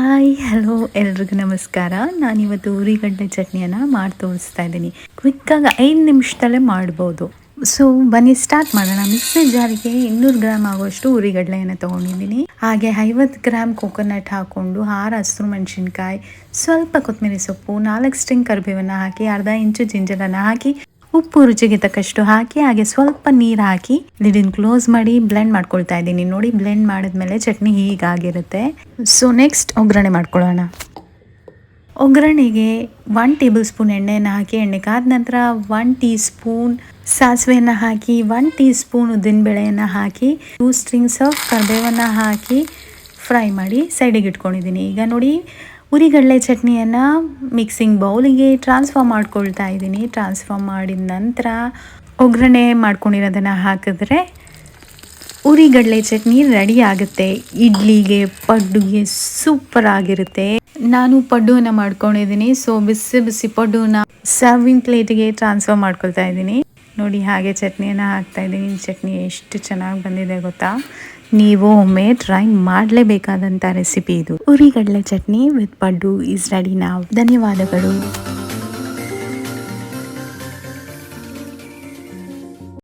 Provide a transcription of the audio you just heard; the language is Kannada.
ಹಾಯ್, ಹಲೋ, ಎಲ್ರಿಗೂ ನಮಸ್ಕಾರ. ನಾನಿವತ್ತು ಉರಿಗಡ್ಡೆ ಚಟ್ನಿಯನ್ನು ಮಾಡಿ ತೋರಿಸ್ತಾ ಇದ್ದೀನಿ. ಕ್ವಿಕ್ಕಾಗಿ ಐದು ನಿಮಿಷದಲ್ಲೇ ಮಾಡ್ಬೋದು. ಸೊ ಬನ್ನಿ ಸ್ಟಾರ್ಟ್ ಮಾಡೋಣ. ಮಿಕ್ಸಿ ಜಾರಿಗೆ ಇನ್ನೂರು ಗ್ರಾಮ್ ಆಗುವಷ್ಟು ಉರಿಗಡ್ಲೆಯನ್ನು ತೊಗೊಂಡಿದ್ದೀನಿ. ಹಾಗೆ ಐವತ್ತು ಗ್ರಾಮ್ ಕೋಕೋನಟ್ ಹಾಕ್ಕೊಂಡು ಆರು ಹಸಿರು ಮೆಣಸಿನ್ಕಾಯಿ, ಸ್ವಲ್ಪ ಕೊತ್ತಂಬರಿ ಸೊಪ್ಪು, ನಾಲ್ಕು ಸ್ಟ್ರಿಂಗ್ ಕರಿಬೇವನ್ನು ಹಾಕಿ, ಅರ್ಧ ಇಂಚು ಜಿಂಜರನ್ನು ಹಾಕಿ ಉಪ್ಪು ರುಚಿಗೆ ತಕ್ಕಷ್ಟು ಹಾಕಿ, ಹಾಗೆ ಸ್ವಲ್ಪ ನೀರು ಹಾಕಿ ಲಿಡಿನ್ ಕ್ಲೋಸ್ ಮಾಡಿ ಬ್ಲೆಂಡ್ ಮಾಡ್ಕೊಳ್ತಾ ಇದ್ದೀನಿ. ನೋಡಿ ಬ್ಲೆಂಡ್ ಮಾಡಿದ್ಮೇಲೆ ಚಟ್ನಿ ಹೀಗಾಗಿರುತ್ತೆ. ಸೊ ನೆಕ್ಸ್ಟ್ ಒಗ್ಗರಣೆ ಮಾಡ್ಕೊಳ್ಳೋಣ. ಒಗ್ಗರಣೆಗೆ ಒನ್ ಟೇಬಲ್ ಸ್ಪೂನ್ ಎಣ್ಣೆಯನ್ನು ಹಾಕಿ ಎಣ್ಣೆ ಕಾದ ನಂತರ ಒನ್ ಟೀ ಸ್ಪೂನ್ ಸಾಸಿವೆಯನ್ನು ಹಾಕಿ ಒನ್ ಟೀ ಸ್ಪೂನ್ ಉದ್ದಿನಬೇಳೆಯನ್ನು ಹಾಕಿ ಟೂ ಸ್ಟ್ರಿಂಗ್ಸ್ ಆಫ್ ಕರ್ಬೇವನ್ನು ಹಾಕಿ ಫ್ರೈ ಮಾಡಿ ಸೈಡಿಗೆ ಇಟ್ಕೊಂಡಿದ್ದೀನಿ. ಈಗ ನೋಡಿ ಉರಿಗಡಲೆ ಚಟ್ನಿಯನ್ನು ಮಿಕ್ಸಿಂಗ್ ಬೌಲಿಗೆ ಟ್ರಾನ್ಸ್ಫರ್ ಮಾಡ್ಕೊಳ್ತಾ ಇದ್ದೀನಿ. ಟ್ರಾನ್ಸ್ಫರ್ ಮಾಡಿದ ನಂತರ ಒಗ್ಗರಣೆ ಮಾಡ್ಕೊಂಡಿರೋದನ್ನು ಹಾಕಿದ್ರೆ ಉರಿಗಡಲೆ ಚಟ್ನಿ ರೆಡಿ ಆಗುತ್ತೆ. ಇಡ್ಲಿಗೆ ಪಡ್ಡುಗೆ ಸೂಪರ್ ಆಗಿರುತ್ತೆ. ನಾನು ಪಡ್ಡುವನ್ನು ಮಾಡ್ಕೊಂಡಿದ್ದೀನಿ. ಸೊ ಬಿಸಿ ಬಿಸಿ ಪಡ್ಡುನ ಸರ್ವಿಂಗ್ ಪ್ಲೇಟಿಗೆ ಟ್ರಾನ್ಸ್ಫರ್ ಮಾಡ್ಕೊಳ್ತಾ ಇದ್ದೀನಿ. ನೋಡಿ ಹಾಗೆ ಚಟ್ನಿಯನ್ನು ಈ ಚಟ್ನಿ ಎಷ್ಟು ಚೆನ್ನಾಗಿ ಬಂದಿದೆ ಗೊತ್ತಾ? ನೀವು ಒಮ್ಮೆ ಟ್ರೈ ಮಾಡಲೇಬೇಕಾದಂಥ ರೆಸಿಪಿ ಇದು. ಉರಿಗಡಲೆ chutney with paddu is ready ನಾವು. ಧನ್ಯವಾದಗಳು.